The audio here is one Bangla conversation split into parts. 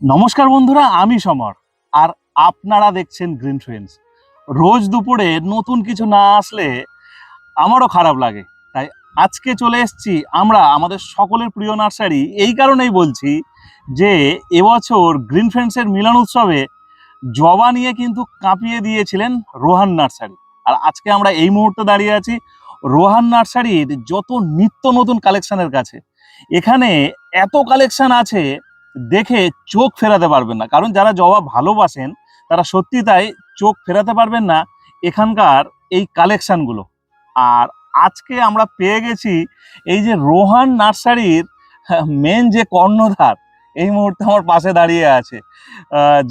নমস্কার বন্ধুরা, আমি সমর। আর আপনারা দেখছেন গ্রিন ফ্রেন্ডস রোজ দুপুরে নতুন কিছু না আসলে আমারও খারাপ লাগে। তাই আজকে চলে এসছি আমরা আমাদের সকলের প্রিয় নার্সারি, এই কারণেই বলছি যে এবছর গ্রিন ফ্রেন্ডসের মিলন উৎসবে জবা নিয়ে কিন্তু কাঁপিয়ে দিয়েছিলেন রোহান নার্সারি। আর আজকে আমরা এই মুহূর্তে দাঁড়িয়ে আছি রোহান নার্সারির যত নিত্য নতুন কালেকশনের কাছে। এখানে এত কালেকশন আছে দেখে চোখ ফেরাতে পারবেন না। কারণ যারা জবা ভালোবাসেন, তারা সত্যি তাই চোখ ফেরাতে পারবেন না এখানকার এই কালেকশনগুলো আর আজকে আমরা পেয়ে গেছি এই যে রোহান নার্সারির মেন যে কর্ণধার, এই মুহূর্তে আমার পাশে দাঁড়িয়ে আছে।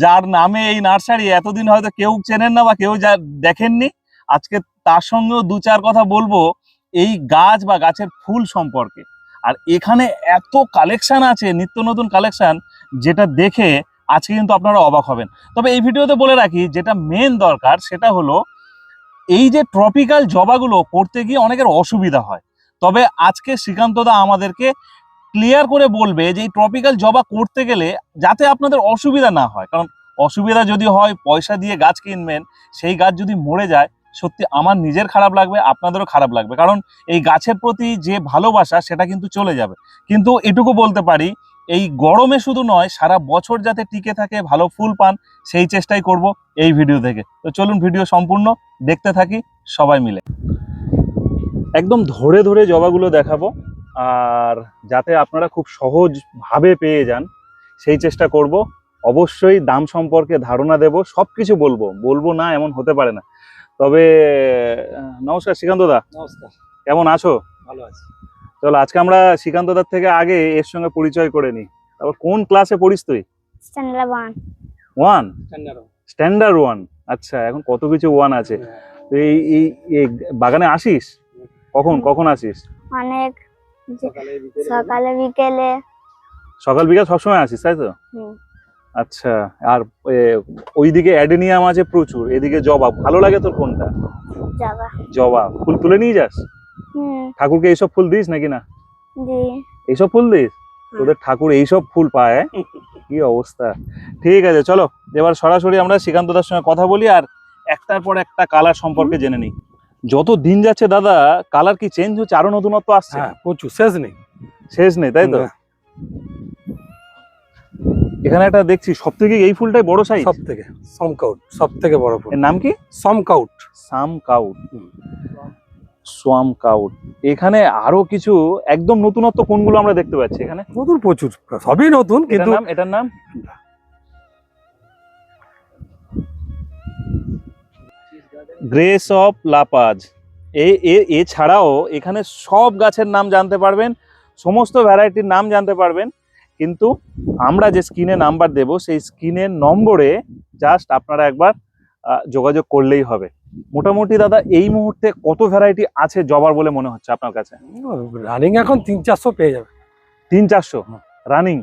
যার নামে এই নার্সারি এতদিন হয়তো কেউ চেনেন না বা কেউ যা দেখেননি। আজকে তার সঙ্গেও দু চার কথা বলব এই গাছ বা গাছের ফুল সম্পর্কে। আর এখানে এত কালেকশন আছে, নিত্য নতুন কালেকশন যেটা দেখে আজকে কিন্তু আপনারা অবাক হবেন। তবে এই ভিডিওতে বলে রাখি, যেটা মেন দরকার সেটা হলো, এই যে ট্রপিক্যাল জবাগুলো করতে গিয়ে অনেকের অসুবিধা হয়। তবে আজকে শ্রীকান্তদা আমাদেরকে ক্লিয়ার করে বলবে যে এই ট্রপিক্যাল জবা করতে গেলে যাতে আপনাদের অসুবিধা না হয়। কারণ অসুবিধা যদি হয়, পয়সা দিয়ে গাছ কিনবেন, সেই গাছ যদি মরে যায় সত্যি আমার নিজের খারাপ লাগবে, আপনাদেরও খারাপ লাগবে। কারণ এই গাছের প্রতি যে ভালোবাসা, সেটা কিন্তু চলে যাবে। কিন্তু এটুকু বলতে পারি, এই গরমে শুধু নয়, সারা বছর যাতে টিকে থাকে, ভালো ফুল পান, সেই চেষ্টাই করব এই ভিডিও থেকে। তো চলুন ভিডিও সম্পূর্ণ দেখতে থাকি সবাই মিলে। একদম ধরে ধরে জবাগুলো দেখাবো, আর যাতে আপনারা খুব সহজভাবে পেয়ে যান, সেই চেষ্টা করব। অবশ্যই দাম সম্পর্কে ধারণা দেব সব কিছু বলব। বলব না, এমন হতে পারে না। তবে নমস্কার শ্রীকান্ত দা। নমস্কার। কেমন আছো? ভালো আছি। চলো আজকে আমরা শ্রীকান্ত দার থেকে আগে এর সঙ্গে পরিচয় করে নিই। তারপর কোন ক্লাসে পড়িস তুই? Standard one one standard one আচ্ছা এখন কত কিছু ওয়ান আছে? তো এই এই এই বাগানে আসিস? কখন কখন আসিস? অনেক। সকালে বিকেলে। সকালে বিকেলে। সকাল বিকাল সবসময় আসিস তাই তো? হুম। আচ্ছা আর ওইদিকে অ্যাডেনিয়াম আছে প্রচুর এদিকে জবা ভালো লাগে তোর কোনটা? জবা। ফুল তুলে নিয়ে যাস? হুম। ঠাকুরকে এইসব ফুল দিস নাকি না? জি এইসব ফুল দিস? তোদের ঠাকুর এইসব ফুল পায় হ্যাঁ? কি অবস্থা? ঠিক আছে চলো এবার সরাসরি আমরা শ্রীকান্ত দার সঙ্গে কথা বলি আর একটার পর একটা কালার সম্পর্কে জেনে নিই। যত দিন যাচ্ছে দাদা কালার কি চেঞ্জ হচ্ছে? আরও নতুনত্ব আসছে? হ্যাঁ প্রচুর শেষ নেই। শেষ নেই তাই তো? এখানে একটা দেখছি সব থেকে এই ফুলটাই বড় সাইজ সব থেকে সমকাউট সব থেকে বড় ফুল। এর নাম কি? সমকাউট। সাম কাউট হুম। এখানে আরও কিছু একদম নতুনত্ব কোনগুলো আমরা দেখতে পাচ্ছি এখানে? নতুন প্রচুর সবই নতুন কিন্তু নাম এটার নাম? গ্রেস অফ লাপাজ এ এ- এছাড়াও এখানে সব গাছের নাম জানতে পারবেন সমস্ত ভ্যারাইটির নাম জানতে পারবেন। কিন্তু আমরা যে স্ক্রিনে নাম্বার দেব সেই স্ক্রিনের নম্বরে জাস্ট আপনারা একবার যোগাযোগ করলেই হবে। মোটামুটি দাদা এই মুহূর্তে কত ভ্যারাইটি আছে জবার বলে মনে হচ্ছে আপনার কাছে? রানিং এখন তিন চারশো পেয়ে যাবে। তিন চারশো? রানিং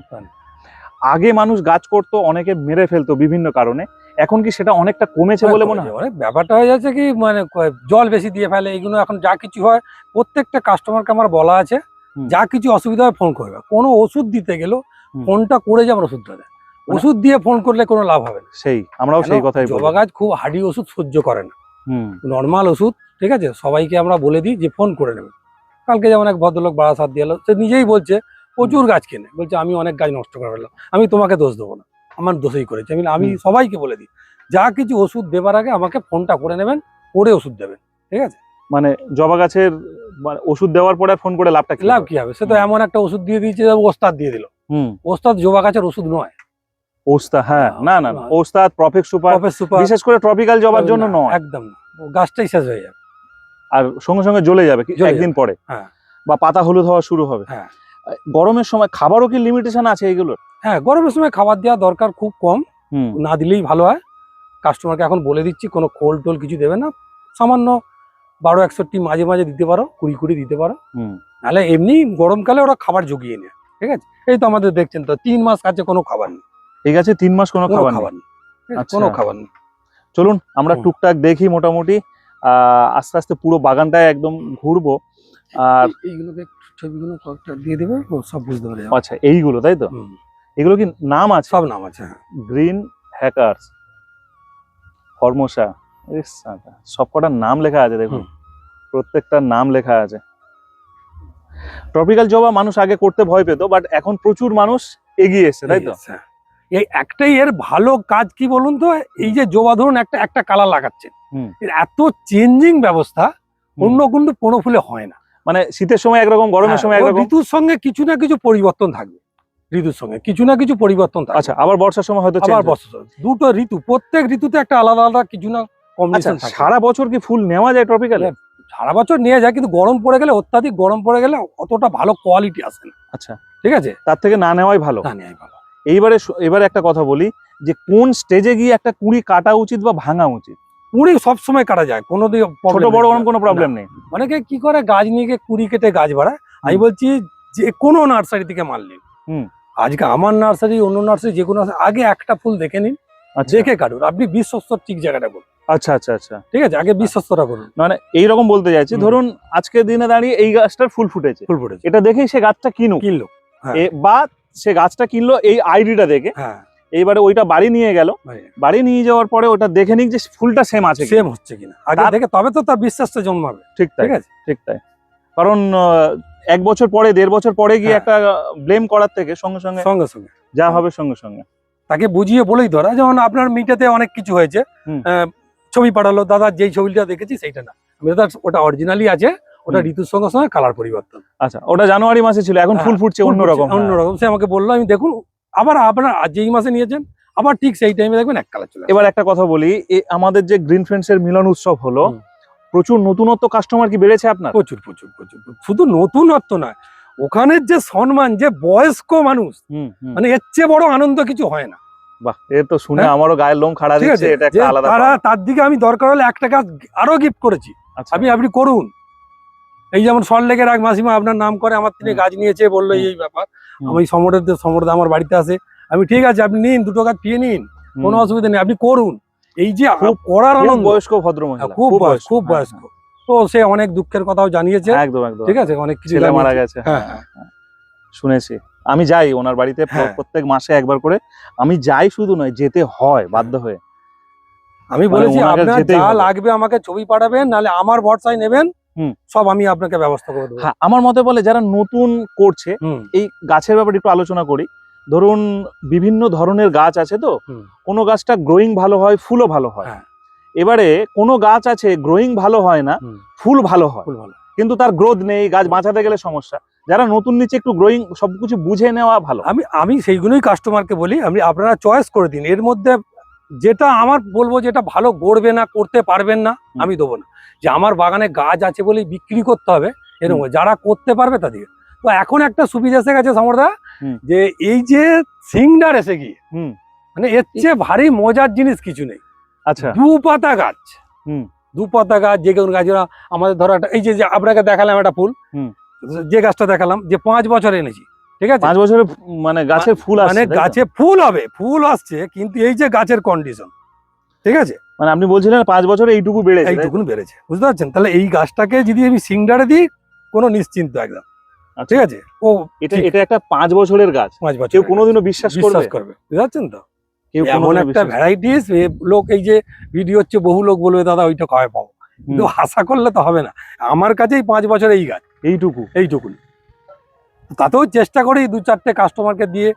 আগে মানুষ গাছ করতো অনেকে মেরে ফেলতো বিভিন্ন কারণে। এখন কি সেটা অনেকটা কমেছে বলে মনে হয়? ব্যাপারটা হয়ে যাচ্ছে কি মানে জল বেশি দিয়ে ফেলে এইগুলো এখন যা কিছু হয় প্রত্যেকটা কাস্টমারকে আমার বলা আছে। যা কিছু অসুবিধা হয় ফোন করবে। কোনো ওষুধ দিতে গেলেও ফোনটা করে যে আমার ওষুধটা। দেয় মানে- ওষুধ দিয়ে ফোন করলে কোনো লাভ হবে না। সেই আমরাও সেই কথাই জবা গাছ খুব হার্ডি ওষুধ সহ্য করে না। নর্মাল ওষুধ ঠিক আছে? সবাইকে আমরা বলে দিই যে ফোন করে নেবে। কালকে যেমন এক ভদ্রলোক বাড়া বারাসাত দিয়ে সে নিজেই বলছে প্রচুর গাছ কেনে। বলছে আমি অনেক গাছ নষ্ট করে ফেললাম। আমি তোমাকে দোষ দেবো না। আমার দোষই করেছে। আমি আমি সবাইকে বলে দিই। যা কিছু ওষুধ দেবার আগে আমাকে ফোনটা করে নেবেন করে ওষুধ দেবেন। ঠিক আছে? মানে জবা গাছের মানে ওষুধ দেওয়ার পরে ফোন করে লাভটা কি লাভ কি হবে? সে তো এমন একটা ওষুধ দিয়ে দিয়েছে ওস্তাদ দিয়ে দিল। হুম। ওস্তাদ জবা গাছের ওষুধ নয়। ওস্তা হ্যাঁ না না না। ওস্তাদ প্রফেক্ট সুপার সুপার। বিশেষ করে ট্রপিক্যাল জবার জন্য নয়। একদম না। গাছটাই শেষ হয়ে যাবে। আর সঙ্গে সঙ্গে জ্বলে যাবে একদিন পরে। হ্যাঁ। বা পাতা হলুদ হওয়া শুরু হবে। হ্যাঁ। গরমের সময় খাবারও কি লিমিটেশন আছে এগুলোর হ্যাঁ গরমের সময় খাবার দেওয়া দরকার খুব কম। না দিলেই ভালো হয়। কাস্টমারকে এখন বলে দিচ্ছি কোনো খোল টোল কিছু দেবে না। সামান্য বারো একষট্টি মাঝে মাঝে দিতে পারো কুড়ি কুড়ি দিতে পারো। হুম। নাহলে এমনি গরমকালে ওরা খাবার জুগিয়ে নেয় ঠিক আছে? এই তো আমাদের দেখছেন তো তিন মাস কাছে কোনো খাবার নেই। এই গাছে তিন মাস কোনো খাবার খাবার নেই। আচ্ছা। কোনো খাবার নেই। চলুন আমরা টুকটাক দেখি মোটামুটি আহ, আস্তে আস্তে পুরো বাগানটায় একদম ঘুরবো। আর এইগুলোকে ছবিগুলো কয়েকটা দিয়ে দেবে ও সব বুঝতে পারে আচ্ছা এইগুলো তাই তো। এগুলো কি নাম আছে? সব নাম আছে হ্যাঁ। গ্রিন হ্যাকার্স ফর্মোসা সব কটার নাম লেখা আছে দেখুন। প্রত্যেকটার নাম লেখা আছে। ট্রপিক্যাল জবা মানুষ আগে করতে ভয় পেত বাট এখন প্রচুর মানুষ এগিয়ে এসছে তাই তো। এই একটাই এর ভালো কাজ কি বলুন তো? এই যে জবা ধরুন একটা একটা কালার লাগাচ্ছেন এর এত চেঞ্জিং ব্যবস্থা অন্য কিন্তু কোনো ফুলে হয় না। মানে শীতের সময় একরকম গরমের হ্যাঁ, সময় একরকম? ঋতুর সঙ্গে কিছু না কিছু পরিবর্তন থাকবে। ঋতুর সঙ্গে কিছু না কিছু পরিবর্তন আচ্ছা আবার বর্ষার সময় হয়তো আবার বর্ষা দুটো ঋতু প্রত্যেক ঋতুতে একটা আলাদা আলাদা কিছু না আচ্ছা কম্বিনেশন থাকে। সারা বছর কি ফুল নেওয়া যায় ট্রপিক্যালে সারা বছর নিয়ে যায় কিন্তু গরম পড়ে গেলে অত্যাধিক গরম পড়ে গেলে অতটা ভালো কোয়ালিটি আসে না। আচ্ছা। ঠিক আছে? তার থেকে না নেওয়াই ভালো। না নেয় ভালো। এইবারে এবারে একটা কথা বলি যে কোন স্টেজে গিয়ে একটা কুড়ি কাটা উচিত বা ভাঙা উচিত? কুড়ি সবসময় কাটা যায় কোনো ছোট বড়। ওরকম কোনো প্রবলেম নেই? অনেকে কি করে গাছ নিয়ে গিয়ে কুড়ি কেটে গাছ বাড়ায়। আমি বলছি যে কোনো নার্সারি থেকে মাল নিন। হুম। আজকে আমার নার্সারি অন্য নার্সারি যে কোনো আগে একটা ফুল দেখে নিন। আচ্ছা। দেখে কাটুন। আপনি বিশ্বস্ত ঠিক জায়গাটা করুন আচ্ছা আচ্ছা আচ্ছা। ঠিক আছে আগে বিশ্বস্তটা করুন মানে এইরকম বলতে চাইছি ধরুন আজকের দিনে দাঁড়িয়ে এই গাছটার ফুল ফুটেছে। ফুল ফুটেছে। এটা দেখেই সে গাছটা কিনুক। কিনলো হ্যাঁ। এ- বা সে গাছটা কিনলো এই আইডিটা দেখে। হ্যাঁ। এইবারে ওইটা বাড়ি নিয়ে গেল। বাড়ি। নিয়ে যাওয়ার পরে ওটা দেখে নিক যে ফুলটা সেম আছে সেম হচ্ছে কিনা। আগে দেখে তবে তো তার বিশ্বাসটা জন্মাবে। ঠিক তাই ঠিক আছে? ঠিক তাই। কারণ এক বছর পরে দেড় বছর পরে গিয়ে হ্যাঁ। একটা ব্লেম করার থেকে সঙ্গে সঙ্গে সঙ্গে সঙ্গে। যা হবে সঙ্গে সঙ্গে। তাকে বুঝিয়ে বলেই ধরা যেমন আপনার মিটাতে অনেক কিছু হয়েছে। ছবি পাঠালো দাদা যেই ছবিটা দেখেছি সেইটা না। আমি দাদা ওটা অরিজিনালি আছে ওটা। ঋতুর সঙ্গে সঙ্গে কালার পরিবর্তন। আচ্ছা ওটা জানুয়ারি মাসে ছিল এখন হ্যাঁ, ফুল ফুটছে অন্যরকম। অন্যরকম। সে আমাকে বলল আমি দেখুন আবার আপনার যেই মাসে নিয়েছেন আবার ঠিক সেই টাইমে দেখবেন এক কালার চলে এবার একটা কথা বলি আমাদের যে গ্রিন ফ্রেন্ডস এর মিলন উৎসব হলো প্রচুর নতুনত্ব কাস্টমার কি বেড়েছে আপনার? প্রচুর প্রচুর প্রচুর শুধু নতুনত্ব নয় ওখানের যে সম্মান যে বয়স্ক মানুষ। মানে এর চেয়ে বড় আনন্দ কিছু হয় না। বাহ। এ তো শুনে হ্যাঁ। আমারও গায়ের লোম খাড়া দিচ্ছে আছে। এটা একটা আলাদা তারা তার দিকে আমি দরকার হলে একটা গাছ আরও গিফট করেছি। আচ্ছা। আপনি করুন। এই যেমন সল্টলেকের এক মাসিমা আপনার নাম করে আমার তিনি গাছ নিয়েছে বলল এই ব্যাপার। আমি সমরের সমরের আমার বাড়িতে আসে আমি ঠিক আছে আপনি নিন দুটো গাছ পেয়ে নিন। কোনো অসুবিধা নেই আপনি করুন। এই যে খুব- করার আনন্দ। বয়স্ক ভদ্র মহিলা হ্যাঁ, খুব বয়স খুব হ্যাঁ, বয়স্ক। তো সে অনেক দুঃখের কথাও জানিয়েছে। একদম একদম। ঠিক আছে অনেক কিছু মারা গেছে। হ্যাঁ। শুনেছি। আমি যাই ওনার বাড়িতে হ্যাঁ। প্রত্যেক মাসে একবার করে। আমি যাই শুধু নয় যেতে হয় বাধ্য হয়ে। আমি মানে বলেছি আপনার যা লাগবে আমাকে ছবি পাঠাবেন নাহলে আমার ভরসায় নেবেন সব আমি আপনাকে ব্যবস্থা করে দেবো। হ্যাঁ আমার মতে বলে যারা নতুন করছে এই গাছের ব্যাপারে একটু আলোচনা করি। ধরুন বিভিন্ন ধরনের গাছ আছে তো। কোনো গাছটা গ্রোয়িং ভালো হয় ফুলও ভালো হয়। হ্যাঁ। এবারে কোনো গাছ আছে গ্রোয়িং ভালো হয় না ফুল ভালো হয়। কিন্তু তার গ্রোথ নেই গাছ বাঁচাতে গেলে সমস্যা। যারা নতুন নিচে একটু গ্রোয়িং সবকিছু বুঝে নেওয়া ভালো। আমি আমি সেইগুলোই কাস্টমারকে বলি আমি আপনারা চয়েস করে দিন। এর মধ্যে যেটা আমার বলব যেটা ভালো গড়বে না করতে পারবেন না আমি দেবো না। যে আমার বাগানে গাছ আছে বলেই বিক্রি করতে হবে এরকম যারা করতে পারবে তাদেরকে তো এখন একটা সুবিধা এসে গেছে সমরদা যে এই যে সিংডার এসে গিয়ে মানে এর চেয়ে ভারী মজার জিনিস কিছু নেই। আচ্ছা। দু পাতা গাছ। হুম। দু পাতা গাছ যে কোনো গাছরা আমাদের ধরো একটা এই যে আপনাকে দেখালাম একটা ফুল। হুম। যে গাছটা দেখালাম যে পাঁচ বছর এনেছি ঠিক আছে? পাঁচ বছরে মানে গাছের ফুল মানে গাছে ফুল হবে ফুল আসছে কিন্তু এই যে গাছের কন্ডিশন ঠিক আছে? মানে আপনি বলছিলেন পাঁচ বছরে এইটুকু বেড়েছে? এইটুকুন বেড়েছে বুঝতে পারছেন? তাহলে এই গাছটাকে যদি আমি সিংডারে দিই কোনো নিশ্চিন্ত একদম আচ্ছা। ঠিক আছে? ও এটা এটা একটা পাঁচ বছরের গাছ পাঁচ বছর কেউ কোনোদিনও বিশ্বাস করবে বিশ্বাস করবে? বুঝতে পারছেন তো? কেউ এমন একটা ভ্যারাইটিস লোক এই যে ভিডিও হচ্ছে বহু লোক বলবে দাদা ওইটা কয় পাবো? কিন্তু আশা করলে তো হবে না। আমার কাছেই পাঁচ বছর এই গাছ। এইটুকু। এইটুকুন তাতেও চেষ্টা করি দু চারটে কাস্টমারকে দিয়ে।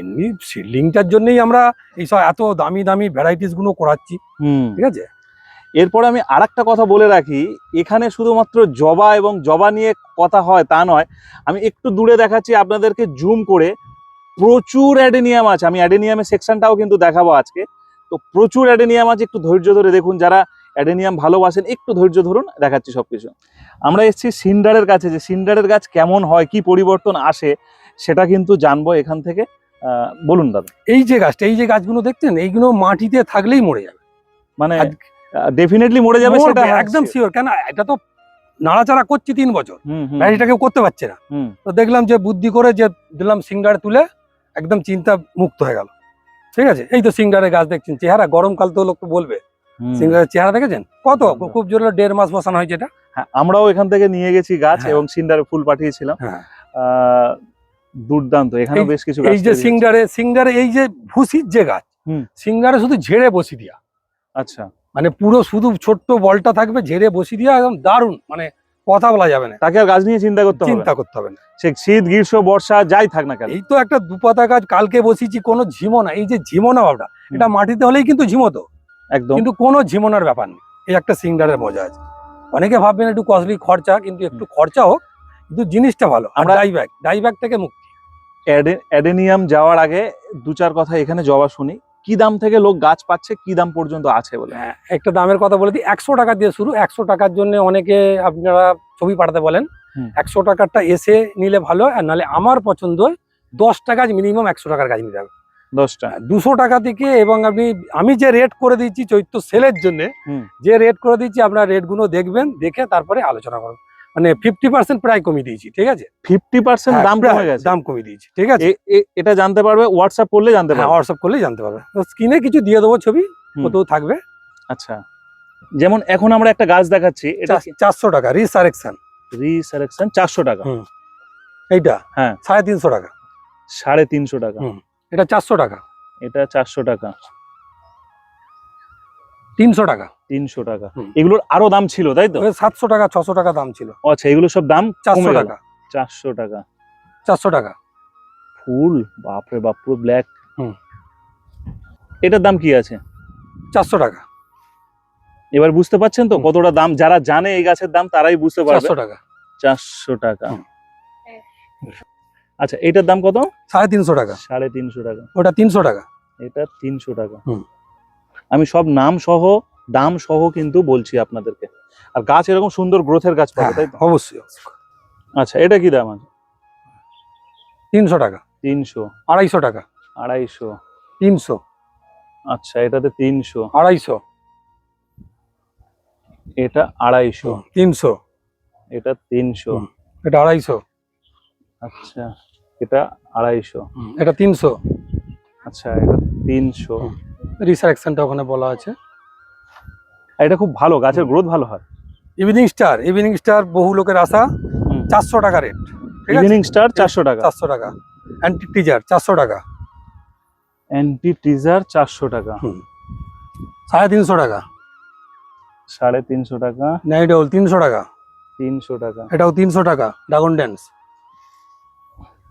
এমনি সিডলিংটার জন্যই আমরা এইসব এত দামি দামি ভ্যারাইটিসগুলো করাচ্ছি। ঠিক আছে? এরপরে আমি আরেকটা কথা বলে রাখি এখানে শুধুমাত্র জবা এবং জবা নিয়ে কথা হয় তা নয় আমি একটু দূরে দেখাচ্ছি আপনাদেরকে জুম করে। প্রচুর অ্যাডেনিয়াম আছে আমি অ্যাডেনিয়ামের সেকশনটাও কিন্তু দেখাবো আজকে। তো প্রচুর অ্যাডেনিয়াম আছে একটু ধৈর্য ধরে দেখুন যারা অ্যাডেনিয়াম ভালোবাসেন একটু ধৈর্য ধরুন দেখাচ্ছি সবকিছু। আমরা এসেছি সিন্ডারের কাছে যে সিন্ডারের গাছ কেমন হয় কি পরিবর্তন আসে সেটা কিন্তু জানব এখান থেকে বলুন দাদা। এই যে গাছটা এই যে গাছগুলো দেখছেন এইগুলো মাটিতে থাকলেই মরে যাবে। মানে ডেফিনেটলি মরে যাবে সেটা একদম শিওর কেন এটা তো নাড়াচাড়া করছি তিন বছর। হুম, কেউ করতে পারছে না। তো দেখলাম যে বুদ্ধি করে যে দিলাম সিঙ্গার তুলে একদম চিন্তা মুক্ত হয়ে গেল। ঠিক আছে? এই তো সিঙ্গারের গাছ দেখছেন চেহারা গরমকাল তো লোক বলবে। সিঙ্গারের চেহারা দেখেছেন? কত? খুব জোরে দেড় মাস বসানো হয়েছে এটা? হ্যাঁ আমরাও এখান থেকে নিয়ে গেছি গাছ হ্যাঁ। এবং সিন্ডারে ফুল পাঠিয়েছিলাম। হ্যাঁ। আহ, দুর্দান্ত এখানে বেশ কিছু এই যে। সিংডারে সিংডারে এই যে ভুসির যে গাছ। সিংডারে শুধু ঝেড়ে বসি দিয়া। আচ্ছা। মানে পুরো শুধু ছোট্ট বলটা থাকবে ঝেড়ে বসি দিয়া একদম দারুণ মানে কথা বলা যাবে না। তাকে আর গাছ নিয়ে চিন্তা করতে হবে চিন্তা করতে হবে না। সে শীত গ্রীষ্ম বর্ষা যাই থাক না কেন। এই তো একটা দুপাতা গাছ কালকে বসিয়েছি কোনো ঝিমো না। এই যে ঝিমো না ভাবটা এটা মাটিতে হলেই কিন্তু ঝিমোতো একদম। কিন্তু কোনো ঝিমোনার ব্যাপার নেই। এই একটা সিঙ্গারের মজা আছে। অনেকে ভাববেন একটু কস্টলি খরচা কিন্তু একটু খরচা হোক কিন্তু জিনিসটা ভালো। আমরা আমরা- ডাই ব্যাগ ডাই ব্যাগ থেকে মুক্তি। অ্যাডে- অ্যাডেনিয়াম যাওয়ার আগে দু চার কথা এখানে জবা শুনি। কি দাম থেকে লোক গাছ পাচ্ছে কি দাম পর্যন্ত আছে বলে? হ্যাঁ, একটা দামের কথা বলে দিই। একশো টাকা দিয়ে শুরু। একশো টাকার জন্য অনেকে আপনারা ছবি পাঠাতে বলেন। একশো টাকারটা এসে নিলে ভালো আর নাহলে আমার পছন্দ দশ টাকা মিনিমাম একশো টাকার গাছ নিতে হবে। দশটা দুশো টাকা থেকে এবং আপনি আমি যে রেট করে দিচ্ছি চৈত্র সেলের জন্য। যে রেট করে দিচ্ছি আপনার রেটগুলো দেখবেন দেখে তারপরে আলোচনা করুন। মানে ফিফটি পার্সেন্ট প্রায় কমিয়ে দিয়েছি ঠিক আছে? ফিফটি পার্সেন্ট হ্যাঁ, দাম কমে গেছে? দাম কমিয়ে দিয়েছি ঠিক আছে? এটা জানতে পারবে হোয়াটসঅ্যাপ করলে জানতে হ্যাঁ পারবে। হোয়াটসঅ্যাপ করলে জানতে পারবে। স্ক্রিনে কিছু দিয়ে দেবো ছবি। কোথাও থাকবে। আচ্ছা। যেমন এখন আমরা একটা গাছ দেখাচ্ছি এটা চারশো টাকা রিসারেকশন রিসারেকশন চারশো টাকা। এইটা? হ্যাঁ। সাড়ে তিনশো টাকা। সাড়ে তিনশো টাকা। এটা চারশো টাকা। এটা চারশো টাকা। তিনশো টাকা। তিনশো টাকা। এগুলোর আরও দাম ছিল তাই তো? সাতশো টাকা ছশো টাকা দাম ছিল। আচ্ছা এগুলো সব দাম চারশো টাকা। চারশো টাকা। চারশো টাকা। ফুল? বাপরে বাপ পুরো ব্ল্যাক হুম। এটার দাম কি আছে? চারশো টাকা। এবার বুঝতে পারছেন তো কতটা দাম? যারা জানে এই গাছের দাম তারাই বুঝতে পারবে। চারশো টাকা। চারশো টাকা। আচ্ছা এটার দাম কত? সাড়ে তিনশো টাকা। সাড়ে তিনশো টাকা। ওটা তিনশো টাকা। এটা তিনশো টাকা। হুম। আমি সব নাম সহ দাম সহ কিন্তু বলছি আপনাদেরকে। আর গাছ এরকম সুন্দর গ্রোথের গাছ পাবে হ্যাঁ, তাই অবশ্যই আচ্ছা এটা কি দাম আছে? তিনশো টাকা। তিনশো। আড়াইশো টাকা। আড়াইশো। তিনশো। আচ্ছা এটাতে তিনশো। আড়াইশো। এটা আড়াইশো। তিনশো। এটা তিনশো। এটা আড়াইশো। আচ্ছা। এটা আড়াইশো। এটা তিনশো। আচ্ছা এটা তিনশো। রিসারেকশনটা ওখানে বলা আছে। এটা খুব ভালো গাছের গ্রোথ ভালো হয়। ইভিনিং স্টার ইভিনিং স্টার বহু লোকের আশা। চারশো টাকা রেট ইভিনিং স্টার চারশো টাকা। চারশো টাকা। অ্যান্টি টিজার চারশো টাকা। অ্যান্টি টিজার চারশো টাকা। সাড়ে তিনশো টাকা। সাড়ে তিনশো টাকা। নাইডল তিনশো টাকা। তিনশো টাকা। এটাও তিনশো টাকা ড্রাগন ড্যান্স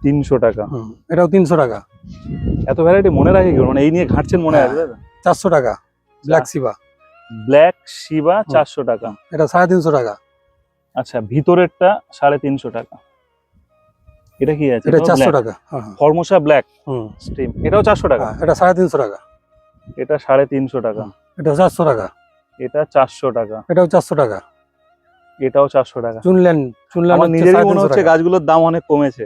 তিনশো টাকা। এটাও তিনশো টাকা। এত ভ্যারাইটি মনে রাখে কি? মানে এই নিয়ে ঘাটছেন মনে হ্যাঁ। রাখবে চারশো টাকা ব্ল্যাক সিবা ব্ল্যাক শিবা চারশো টাকা। এটা সাড়ে তিনশো টাকা। আচ্ছা ভিতরেরটা সাড়ে তিনশো টাকা। এটা কি আছে? এটা চারশো টাকা হ্যাঁ, হ্যাঁ। ফর্মোসা ব্ল্যাক হুম। স্টিম এটাও চারশো টাকা? হ্যাঁ, এটা সাড়ে তিনশো টাকা। এটা সাড়ে তিনশো টাকা। এটা চারশো টাকা। এটা চারশো টাকা। এটাও চারশো টাকা। এটাও চারশো টাকা। চুনলেন চুনলেন আমার নিজেরই মনে হচ্ছে গাছগুলোর দাম অনেক কমেছে।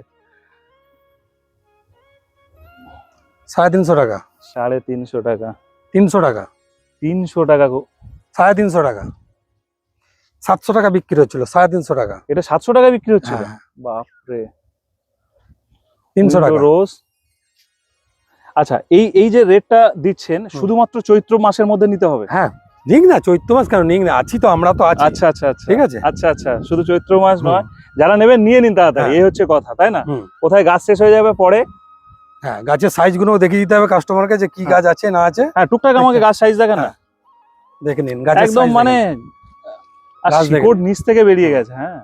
সাড়ে তিনশো টাকা। সাড়ে তিনশো টাকা। তিনশো টাকা। তিনশো টাকা সাড়ে তিনশো টাকা। সাতশো টাকা বিক্রি হচ্ছিল সাড়ে তিনশো টাকা। এটা সাতশো টাকা বিক্রি হচ্ছে হ্যাঁ, বাপরে। তিনশো টাকা। রোজ। আচ্ছা এই এই যে রেটটা দিচ্ছেন শুধুমাত্র চৈত্র মাসের মধ্যে নিতে হবে? হ্যাঁ। নিক না চৈত্র মাস কেন নিক না? আছি তো আমরা তো আছি। আচ্ছা আচ্ছা আচ্ছা। ঠিক আছে? আচ্ছা আচ্ছা শুধু চৈত্র মাস নয় যারা নেবেন নিয়ে নিন তাড়াতাড়ি। হ্যাঁ। এই হচ্ছে কথা তাই না? কোথায় গাছ শেষ হয়ে যাবে পরে হ্যাঁ গাছের সাইজগুলো দেখিয়ে দিতে হবে কাস্টমারকে যে কি হ্যাঁ। গাছ আছে না আছে। হ্যাঁ টুকটাক আমাকে গাছ সাইজ দেখেন না? হ্যাঁ, দেখে নিন গাছের একদম মানে শিকড় নিচ থেকে বেরিয়ে গেছে হ্যাঁ।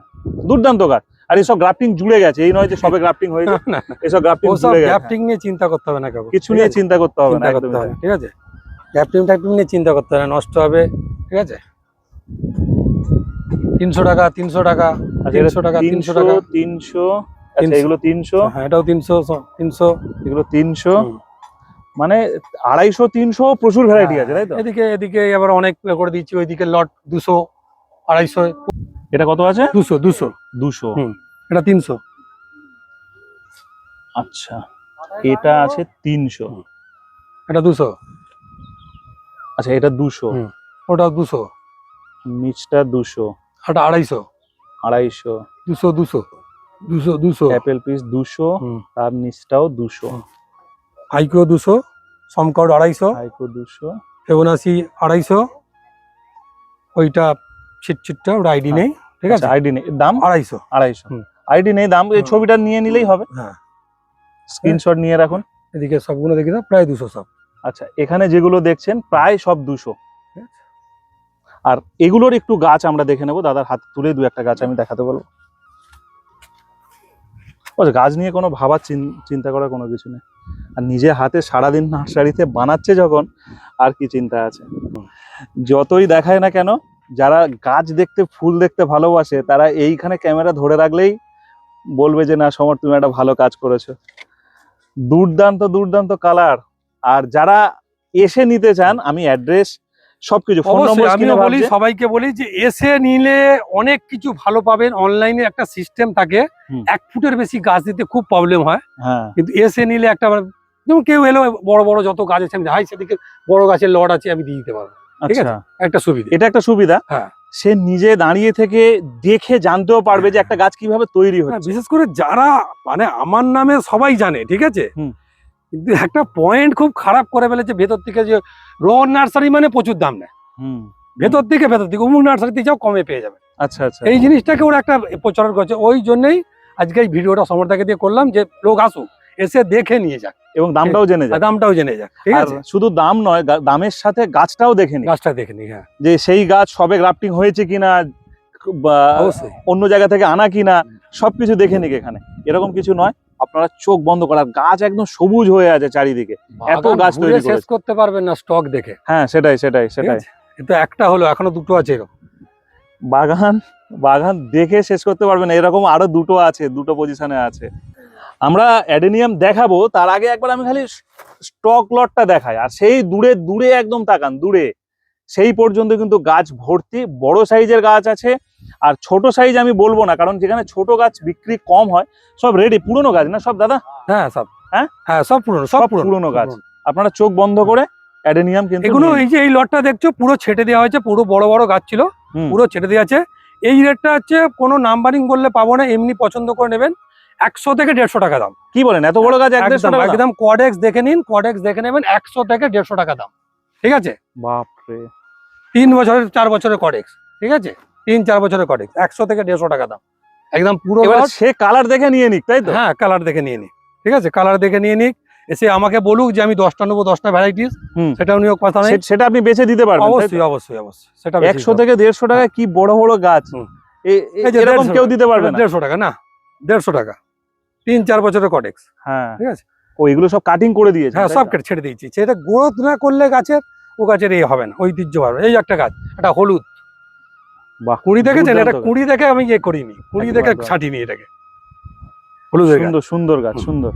দুর্দান্ত গাছ। আর এইসব গ্রাফটিং জুড়ে গেছে এই নয় যে সবে গ্রাফটিং। না, না, এসব গ্রাফটিং জুড়ে গেছে। গ্যাপটিং নিয়ে চিন্তা করতে হবে না কাকু কিছু নিয়ে চিন্তা করতে হবে না। না, ঠিক আছে? গ্যাপটিং ট্যাপটিং নিয়ে চিন্তা করতে হবে না নষ্ট হবে ঠিক আছে? তিনশো টাকা তিনশো টাকা আচ্ছা তিনশো টাকা তিনশো টাকা। তিনশো আচ্ছা এগুলো তিনশো? হ্যাঁ এটাও তিনশো তিনশো। এগুলো তিনশো? মানে আড়াইশো তিনশো প্রচুর ভ্যারাইটি আছে তাই তো? এদিকে এদিকে আবার অনেক করে দিচ্ছি ওইদিকে লট দুশো আড়াইশো। এটা কত আছে? দুশো দুশো। দুশো। এটা তিনশো। আচ্ছা এটা আছে তিনশো। এটা দুশো। আচ্ছা এটা দুশো। ওটা দুশো। নিচটা দুশো। ওটা আড়াইশো। আড়াইশো। দুশো দুশো। দুশো দুশো। অ্যাপেল পিস দুশো। তার নিচটাও দুশো। হাইকো দুশো সমকাউড আড়াইশো হাইকো দুশো। ফেবোনাসি আড়াইশো। ওইটা ছিট ছিটটা ওটা আইডি নেই ঠিক আছে? আইডি নেই। দাম? আড়াইশো। আড়াইশো। আইডি নেই দাম? এই ছবিটা নিয়ে নিলেই হবে। হ্যাঁ। স্ক্রিনশট নিয়ে রাখুন। এদিকে সবগুলো দেখি প্রায় দুশো সব। আচ্ছা এখানে যেগুলো দেখছেন প্রায় সব দুশো। আর এগুলোর একটু গাছ আমরা দেখে নেব। দাদার হাতে তুলে দু একটা গাছ আমি দেখাতে বলব। আচ্ছা গাছ নিয়ে কোনো ভাবার চিন- চিন্তা করার কোনো কিছু নেই। আর নিজে হাতে সারাদিন নার্সারিতে বানাচ্ছে যখন, আর কি চিন্তা আছে। যতই দেখায় না কেন, যারা গাছ দেখতে, ফুল দেখতে ভালোবাসে, তারা এইখানে ক্যামেরা ধরে রাখলেই বলবে যে, না, সমর, তুমি একটা ভালো কাজ করেছ। দুর্দান্ত দুর্দান্ত কালার আর যারা এসে নিতে চান, আমি অ্যাড্রেস সবকিছু ফোন নম্বর আমিও বলি সবাইকে বলি যে এসে নিলে অনেক কিছু ভালো পাবেন। অনলাইনে একটা সিস্টেম থাকে এক ফুটের বেশি গাছ দিতে খুব প্রবলেম হয়। হ্যাঁ। কিন্তু এসে নিলে একটা মানে- যেমন কেউ এলো বড় বড় যত গাছ আছে আমি হাই সেদিকে বড় গাছের লট আছে আমি দিয়ে দিতে পারব। ঠিক আছে। আচ্ছা একটা সুবিধা। এটা একটা সুবিধা। হ্যাঁ। সে নিজে দাঁড়িয়ে থেকে দেখে জানতেও পারবে যে একটা গাছ কীভাবে তৈরি হ্যাঁ, হচ্ছে। বিশেষ করে যারা মানে আমার নামে সবাই জানে ঠিক আছে। কিন্তু একটা পয়েন্ট খুব খারাপ করে ফেলেছে ভেতর থেকে যে র নার্সারি মানে প্রচুর দাম নেয়। হুম। ভেতর থেকে ভেতর থেকে অমুক নার্সারিতে যাও কমে পেয়ে যাবে। আচ্ছা আচ্ছা। এই জিনিসটাকে ওরা একটা প্রচার করছে। ওই জন্যই আজকে এই ভিডিওটা সমর্থাকে দিয়ে করলাম যে লোক আসুক এসে দেখে নিয়ে যাক। এবং দামটাও জেনে যায় দামটাও জেনে যাক। ঠিক আছে? শুধু দাম নয় দামের সাথে গাছটাও দেখে নি গাছটা দেখে নি হ্যাঁ। যে সেই গাছ সবে গ্রাফটিং হয়েছে কিনা বা অন্য জায়গা থেকে আনা কিনা সবকিছু দেখে নিক এখানে। এরকম কিছু নয়। আপনারা চোখ বন্ধ করার গাছ একদম সবুজ হয়ে আছে চারিদিকে। এত গাছ তৈরি শেষ করতে পারবেন না স্টক দেখে। হ্যাঁ সেটাই সেটাই সেটাই। কিন্তু একটা হলো এখনও দুটো আছে এরকম। বাগান বাগান দেখে শেষ করতে পারবেন এরকম আরও দুটো আছে দুটো পজিশনে আছে। আমরা অ্যাডেনিয়াম দেখাবো তার আগে একবার আমি খালি স্টক লটটা দেখাই। আর সেই দূরে দূরে একদম তাকান দূরে। সেই পর্যন্ত কিন্তু গাছ ভর্তি বড় সাইজের গাছ আছে আর ছোট সাইজ আমি বলব না কারণ যেখানে ছোট গাছ বিক্রি কম হয় সব রেডি পুরনো গাছ না সব দাদা হ্যাঁ সব হ্যাঁ? হ্যাঁ সব পুরনো সব পুরনো গাছ। আপনারা চোখ বন্ধ করে অ্যাডেনিয়াম কিন্তু এগুলো। এই যে এই লটটা দেখছ পুরো ছেটে দেওয়া হয়েছে পুরো বড় বড় গাছ ছিল। পুরো ছেটে দেওয়া আছে এই রেটটা হচ্ছে কোনো নাম্বারিং করলে পাবো না এমনি পছন্দ করে নেবেন একশো থেকে দেড়শো টাকা দাম কি বলেন এত বড় গাছ একদম? একদম কডেক্স দেখে নিন কোয়াডেক্স দেখে নেবেন একশো থেকে দেড়শো টাকা দাম ঠিক আছে? বাপরে। তিন বছরের চার বছরের কডেক্স ঠিক আছে? তিন চার বছরের কডেক্স একশো থেকে দেড়শো টাকা দাম। একদম পুরো সে কালার দেখে নিয়ে নিক তাই তো? হ্যাঁ কালার দেখে নিয়ে নিক ঠিক আছে? কালার দেখে নিয়ে নিক এসে আমাকে বলুক যে আমি দশটা নেব দশটা ভ্যারাইটিস। সেটাও নিয়োগ কথা নেই। সেটা আপনি বেছে দিতে পারবেন অবশ্যই অবশ্যই অবশ্যই সেটা একশো থেকে দেড়শো টাকা কি বড় বড় গাছ? এরকম কেউ দিতে পারবে না? দেড়শো টাকা না দেড়শো টাকা তিন চার বছরের কটেক্স হ্যাঁ। ঠিক আছে? ও এগুলো সব কাটিং করে দিয়েছে হ্যাঁ সব কেটে ছেড়ে দিয়েছি। সেটা গ্রোথ না করলে গাছের ও গাছের এই হবে না ঐতিহ্য পাবে এই একটা গাছ এটা হলুদ। বাহ কুড়ি দেখেছেন? এটা কুড়ি দেখে আমি ইয়ে করিনি। কুড়ি দেখে। ছাটিনি এটাকে। হলুদের গাছ সুন্দর সুন্দর গাছ সুন্দর।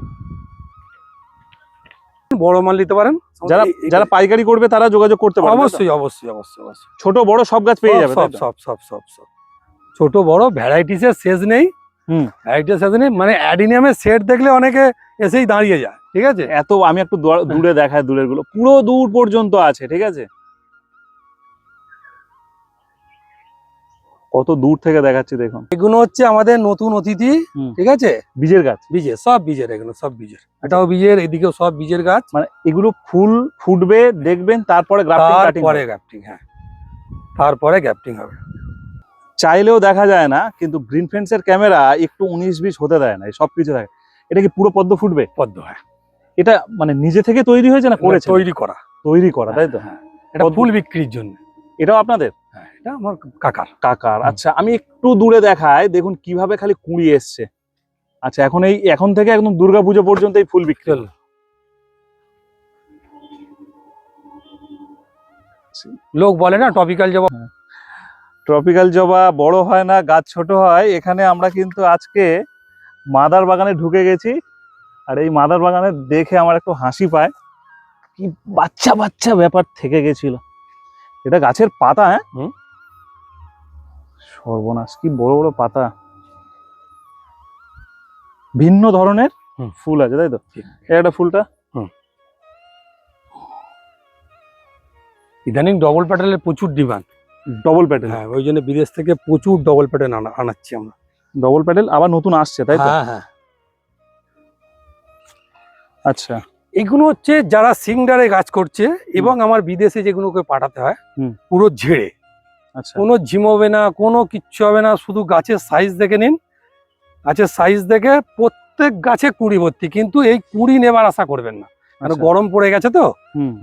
বড় মাল নিতে পারেন। যারা যারা পাইকারি করবে তারা যোগাযোগ করতে পারবে অবশ্যই অবশ্যই অবশ্যই অবশ্যই। ছোট বড় সব গাছ পেয়ে যাবে সব সব সব সব সব। ছোট বড় ভ্যারাইটিসের শেষ নেই। হুম। শেষ মানে অ্যাডিনিয়ামের সেট দেখলে অনেকে এসেই দাঁড়িয়ে যায় ঠিক আছে? এত আমি একটু দূর- দূরে দেখায় দূরেরগুলো পুরো দূর পর্যন্ত আছে ঠিক আছে? কত দূর থেকে দেখাচ্ছি দেখুন। এগুলো হচ্ছে আমাদের নতুন অতিথি। ঠিক আছে? বীজের গাছ। বীজের সব বীজের এগুলো সব বীজের। এটাও বীজের এদিকেও সব বীজের গাছ। মানে এগুলো ফুল ফুটবে দেখবেন তারপরে গ্রাফটিং তারপরে গ্যাপটিং হ্যাঁ। তারপরে গ্যাপটিং হবে। চাইলেও দেখা যায় না কিন্তু গ্রিন ফেন্স এর ক্যামেরা একটু উনিশ বিশ হতে দেয় না সব কিছু থাকে। এটা কি পুরো পদ্ম ফুটবে? পদ্ম হ্যাঁ। এটা মানে নিজে থেকে তৈরি হয়েছে না করেছে? তৈরি করা। তৈরি করা তাই তো? হ্যাঁ, এটা ফুল বিক্রির জন্য। এটাও আপনাদের? হ্যাঁ এটা আমার কাকার। কাকার আচ্ছা আমি একটু দূরে দেখাই দেখুন কীভাবে খালি কুড়ি এসছে। আচ্ছা এখন এই এখন থেকে একদম দুর্গাপুজো পর্যন্ত এই ফুল বিক্রি। চল লোক বলে না টপিক্যাল জবা ট্রপিক্যাল জবা বড় হয় না গাছ ছোট হয় এখানে আমরা কিন্তু আজকে মাদার বাগানে ঢুকে গেছি। আর এই মাদার বাগানে দেখে আমার একটু হাসি পায়। কি বাচ্চা বাচ্চা ব্যাপার থেকে গেছিল। এটা গাছের পাতা হ্যাঁ? সর্বনাশ কি বড় বড় পাতা। ভিন্ন ধরনের। ফুল আছে তাই তো। একটা ফুলটা। ইদানিং ডবল প্যাটেলের প্রচুর ডিমান্ড ডবল প্যাটেল হ্যাঁ ওই জন্য বিদেশ থেকে প্রচুর ডবল প্যাটেল আনা আনাচ্ছি আমরা। ডবল প্যাটেল আবার নতুন আসছে তাই তো? হ্যাঁ হ্যাঁ। আচ্ছা। এগুলো হচ্ছে যারা সিংডারে কাজ করছে এবং আমার বিদেশে যেগুলোকে পাঠাতে হয়। পুরো ঝেড়ে। আচ্ছা। কোনো ঝিমোবে না কোনো কিচ্ছু হবে না শুধু গাছের সাইজ দেখে নিন। গাছের সাইজ দেখে প্রত্যেক গাছে কুড়ি ভর্তি কিন্তু এই কুড়ি নেবার আশা করবেন না। কারণ আচ্ছা। গরম পড়ে গেছে তো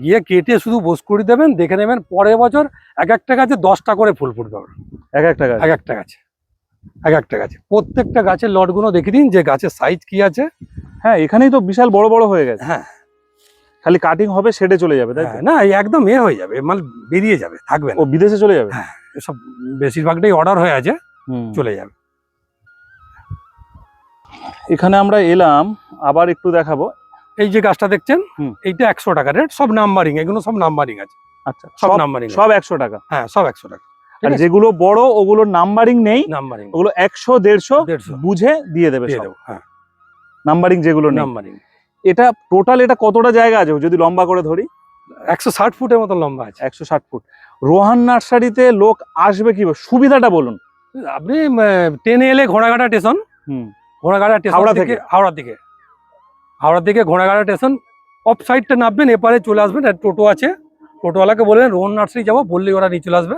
গিয়ে কেটে শুধু বোস কুড়ি দেবেন দেখে নেবেন পরের বছর এক একটা গাছে দশটা করে ফুল ফুটবে। এক একটা গাছ? এক একটা গাছে। এক একটা গাছে। প্রত্যেকটা গাছের লটগুলো দেখে দিন যে গাছের সাইজ কি আছে। হ্যাঁ এখানেই তো বিশাল বড় বড় হয়ে গেছে। হ্যাঁ। খালি কাটিং হবে সেটে চলে যাবে তাই হ্যাঁ, না একদম এ হয়ে যাবে মাল বেরিয়ে যাবে থাকবে ও বিদেশে চলে যাবে? এসব বেশিরভাগটাই অর্ডার হয়ে আছে হুম। চলে যাবে। এখানে আমরা এলাম আবার একটু দেখাবো। এই যে গাছটা দেখছেন। এইটা একশো টাকা রেট সব নাম্বারিং এগুলো সব নাম্বারিং আছে। আচ্ছা সব নাম্বারিং সব একশো টাকা? হ্যাঁ সব একশো টাকা। আর যেগুলো বড় ওগুলোর নাম্বারিং নেই। নাম্বারিং ওগুলো একশো দেড়শো বুঝে দিয়ে দেবে দিয়ে দেবো হ্যাঁ। নাম্বারিং যেগুলো নাম্বারিং এটা টোটাল এটা কতটা জায়গা আছে? যদি লম্বা করে ধরি। একশো ষাট ফুটের মতো লম্বা আছে। একশো ষাট ফুট। রোহান নার্সারিতে লোক আসবে কি সুবিধাটা বলুন। আপনি ট্রেনে এলে ঘোড়াঘাটা স্টেশন হুম। ঘোড়াঘাটা স্টেশন হাওড়া থেকে থেকে? হাওড়া দিকে। হাওড়া থেকে ঘোড়াঘাটা স্টেশন অফ সাইডটা নামবেন এপারে চলে আসবেন টোটো আছে। টোটোওয়ালাকে বলবেন রোহন নার্সারি যাব বললেই ওরা নিয়ে চলে আসবে।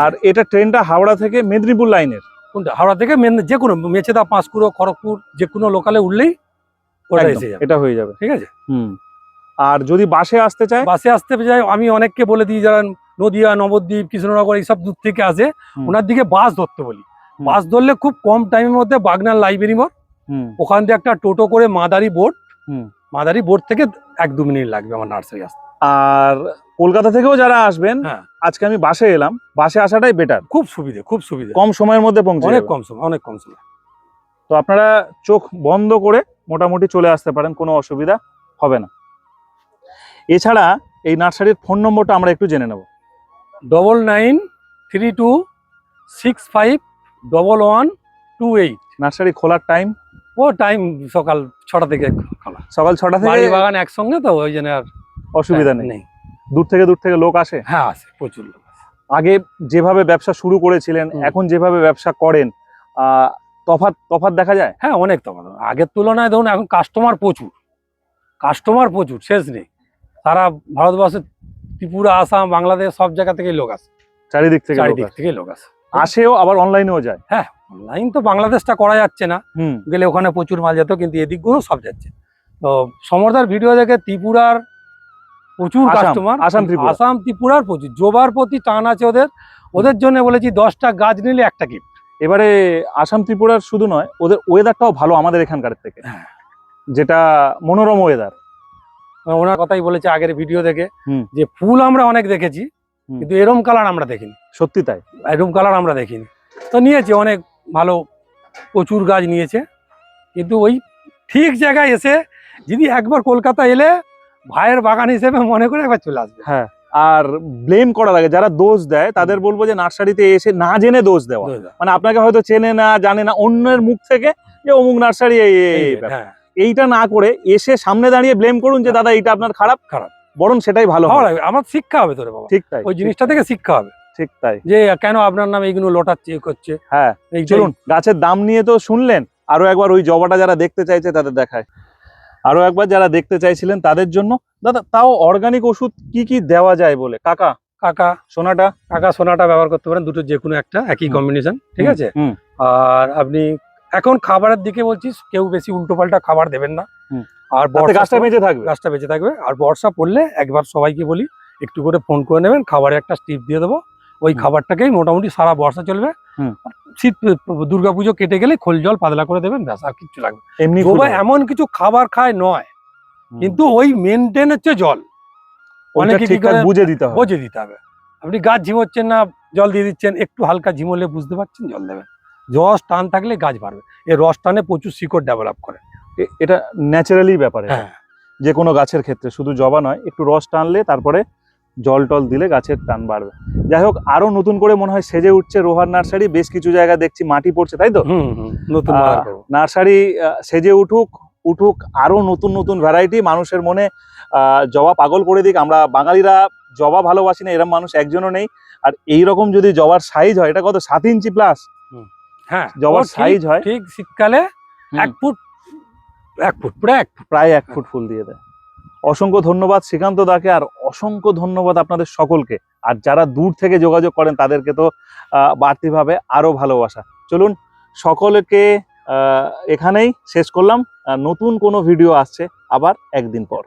আর এটা ট্রেনটা হাওড়া থেকে মেদিনীপুর লাইনের? কোনটা? হাওড়া থেকে যে কোনো মেচেদা পাঁশকুড়ো খড়গপুর যে কোনো লোকালে উঠলেই ওটা একদম, এসে যাবে। এটা হয়ে যাবে। ঠিক আছে? হুম। আর যদি বাসে আসতে চায়? বাসে আসতে যাই আমি অনেককে বলে দিই যারা নদিয়া নবদ্বীপ কৃষ্ণনগর এইসব দূর থেকে আসে ওনার দিকে বাস ধরতে বলি। বাস ধরলে খুব কম টাইমের মধ্যে বাগনার লাইব্রেরি মোড় ওখান থেকে একটা টোটো করে মাদারি বোর্ড হুম। মাদারি বোর্ড থেকে এক দু মিনিট লাগবে আমার নার্সারি আসতে। আর কলকাতা থেকেও যারা আসবেন হ্যাঁ। আজকে আমি বাসে এলাম বাসে আসাটাই বেটার খুব সুবিধে খুব সুবিধে। কম সময়ের মধ্যে পৌঁছে অনেক কম সময় অনেক কম সময়। তো আপনারা চোখ বন্ধ করে মোটামুটি চলে আসতে পারেন কোনো অসুবিধা হবে না। এছাড়া এই নার্সারির ফোন নম্বরটা আমরা একটু জেনে নেব। Double nine three two six five double one two eight nursery খোলার টাইম ও টাইম সকাল ছটা থেকে খোলা। সকাল ছটা থেকে বাড়ি বাগান একসঙ্গে তো ওই জন্য আর অসুবিধা নেই। দূর থেকে দূর থেকে লোক আসে? হ্যাঁ আসে প্রচুর লোক আগে যেভাবে ব্যবসা শুরু করেছিলেন এখন যেভাবে ব্যবসা করেন আহ, তফাৎ তফাৎ দেখা যায়? হ্যাঁ অনেক তফাৎ। আগের তুলনায় ধরুন এখন কাস্টমার প্রচুর। কাস্টমার প্রচুর শেষ নেই। সারা ভারতবর্ষের ত্রিপুরা আসাম বাংলাদেশ সব জায়গা থেকেই লোক আসে। চারিদিক থেকে চারিদিক। থেকে লোক আসে। আসেও আবার অনলাইনেও যায়। হ্যাঁ অনলাইন তো বাংলাদেশটা করা যাচ্ছে না। গেলে ওখানে প্রচুর মাল যেত কিন্তু এদিকগুলো সব যাচ্ছে। তো সমরদার ভিডিও দেখে ত্রিপুরার প্রচুর আসাম, কাস্টমার আসাম, ত্রিপুরা। আসাম ত্রিপুরার প্রচুর জোবার প্রতি টান আছে ওদের। ওদের জন্য বলেছি দশটা গাছ নিলে একটা গিফট এবারে আসাম ত্রিপুরার শুধু নয় ওদের ওয়েদারটাও ভালো আমাদের এখানকার থেকে। হ্যাঁ। যেটা মনোরম ওয়েদার ওনার কথাই বলেছে আগের ভিডিও দেখে যে ফুল আমরা অনেক দেখেছি। কিন্তু এরম কালার আমরা দেখিনি। সত্যি তাই? এরম কালার আমরা দেখিনি। তো নিয়েছে অনেক ভালো প্রচুর গাছ নিয়েছে। কিন্তু ওই ঠিক জায়গায় এসে যদি একবার কলকাতা এলে ভাইয়ের বাগান হিসেবে মনে করে একবার চলে আসবে। হ্যাঁ আর ব্লেম করার আগে যারা দোষ দেয় তাদের বলব যে নার্সারিতে এসে না জেনে দোষ দেওয়া। মানে আপনাকে হয়তো চেনে না জানে না অন্যের মুখ থেকে যে অমুক নার্সারি। হ্যাঁ। এইটা না করে এসে সামনে দাঁড়িয়ে ব্লেম করুন যে দাদা এইটা আপনার খারাপ? খারাপ। বরং সেটাই ভালো হবে। আমার শিক্ষা হবে তোরে বাবা। ঠিক তাই ওই জিনিসটা থেকে শিক্ষা হবে। ঠিক তাই। যে কেন আপনার নামে এইগুলো লোটাচ্ছে করছে? হ্যাঁ এই চলুন গাছের দাম নিয়ে তো শুনলেন আরও একবার ওই জবাটা যারা দেখতে চাইছে তাদের দেখায়। আরও একবার যারা দেখতে চাইছিলেন তাদের জন্য। দাদা তাও অর্গানিক ওষুধ কি কি দেওয়া যায় বলে? কাকা কাকা সোনাটা? কাকা সোনাটা ব্যবহার করতে পারেন দুটো যে কোনো একটা একই কম্বিনেশন ঠিক আছে? হুম। আর আপনি এখন খাবারের দিকে বলছিস কেউ বেশি উল্টো পাল্টা খাবার দেবেন না। হুম। আর বর্ষা গাছটা বেঁচে থাকবে? গাছটা বেঁচে থাকবে। আর বর্ষা পড়লে একবার সবাইকে বলি একটু করে ফোন করে নেবেন খাবারে একটা স্টিপ দিয়ে দেবো। ওই খাবারটাকেই মোটামুটি সারা বর্ষা চলবে। শীত দুর্গাপুজো কেটে গেলে খোল জল পাতলা করে দেবেন ব্যাস আর কিছু লাগবে এমনি গোবা এমন কিছু খাবার খায় নয় কিন্তু ওই মেনটেন হচ্ছে জল। অনেকে বুঝে দিতে হবে। বুঝে দিতে হবে। আপনি গাছ ঝিমোচ্ছেন না জল দিয়ে দিচ্ছেন একটু হালকা ঝিমোলে বুঝতে পারছেন জল দেবেন। রস টান থাকলে গাছ বাড়বে। এই রস টানে প্রচুর শিকড় ডেভেলপ করে। এটা ন্যাচারালি ব্যাপার। হ্যাঁ। যে কোনো গাছের ক্ষেত্রে শুধু জবা নয় একটু রস টানলে তারপরে জল টল দিলে গাছের টান বাড়বে। যাই হোক আরও নতুন করে মনে হয় সেজে উঠছে রোহার নার্সারি বেশ কিছু জায়গা দেখছি মাটি পড়ছে তাই তো? নতুন। নার্সারি সেজে উঠুক উঠুক আরও নতুন নতুন ভ্যারাইটি মানুষের মনে জবা পাগল করে দিক। আমরা বাঙালিরা জবা ভালোবাসি না এরকম মানুষ একজনও নেই। আর এই রকম যদি জবার সাইজ হয় এটা কত? সাত ইঞ্চি প্লাস হ্যাঁ জবার সাইজ হয়। ঠিক শীতকালে এক ফুট এক ফুট, পুরো এক প্রায় এক ফুট ফুল দিয়ে দেয়। অসংখ্য ধন্যবাদ শ্রীকান্ত দাকে, আর অসংখ্য ধন্যবাদ আপনাদের সকলকে। আর যারা দূর থেকে যোগাযোগ করেন, তাদেরকে তো বাড়তিভাবে আরও ভালোবাসা। চলুন, সকলকে এখানেই শেষ করলাম। নতুন কোনো ভিডিও আসছে আবার একদিন পর।